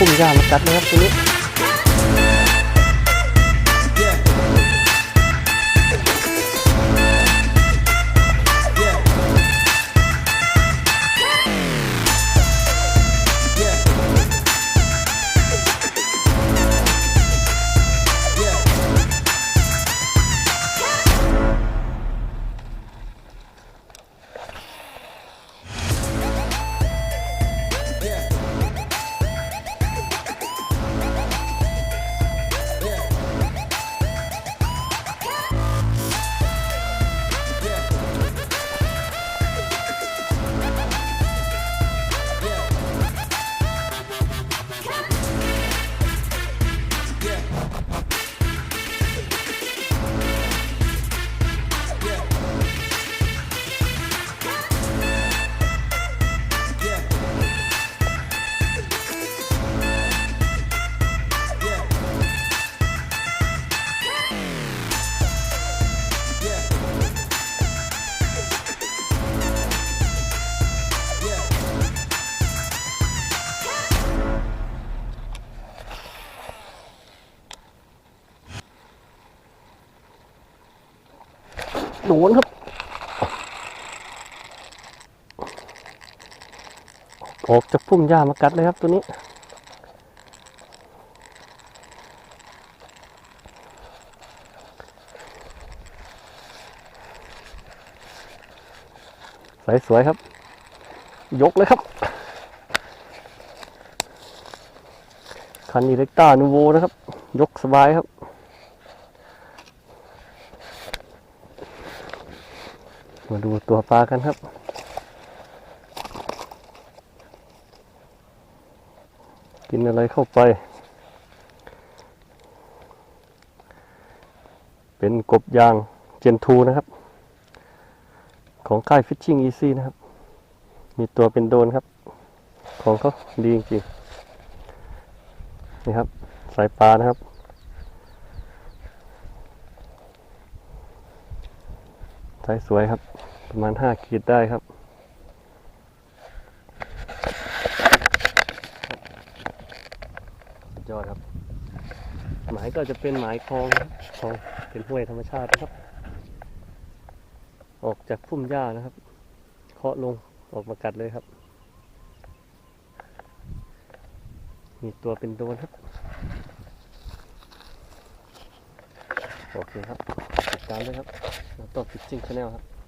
พุ่มหญ้ามากัดนะครับตัวนี้ โดนครับ ออกจากพุ่มหญ้ามากัดเลยครับตัวนี้สายสวยครับ ยกเลยครับ คันอิเล็กต้านูโวนะครับ ยกสบายครับ มาดูตัวปลากันครับ กินอะไรเข้าไป เป็นกบยางเจนทูนะครับ ของค่าย Fishing Easy นะครับ มีตัวเป็นโดนครับ ของเขาดีจริงๆนี่ครับ สายปลานะครับสายสวยครับ ประมาณห้าขีดได้ครับยอดครับ หมายก็จะเป็นหมายคลองคลองเป็นห้วยธรรมชาตินะครับ ออกจากพุ่มหญ้านะครับ เคาะลงออกมากัดเลยครับ มีตัวเป็นโดนครับ โอเคครับ ติดตามด้วยครับ ต่อฟิชชิ่งชาแนลครับ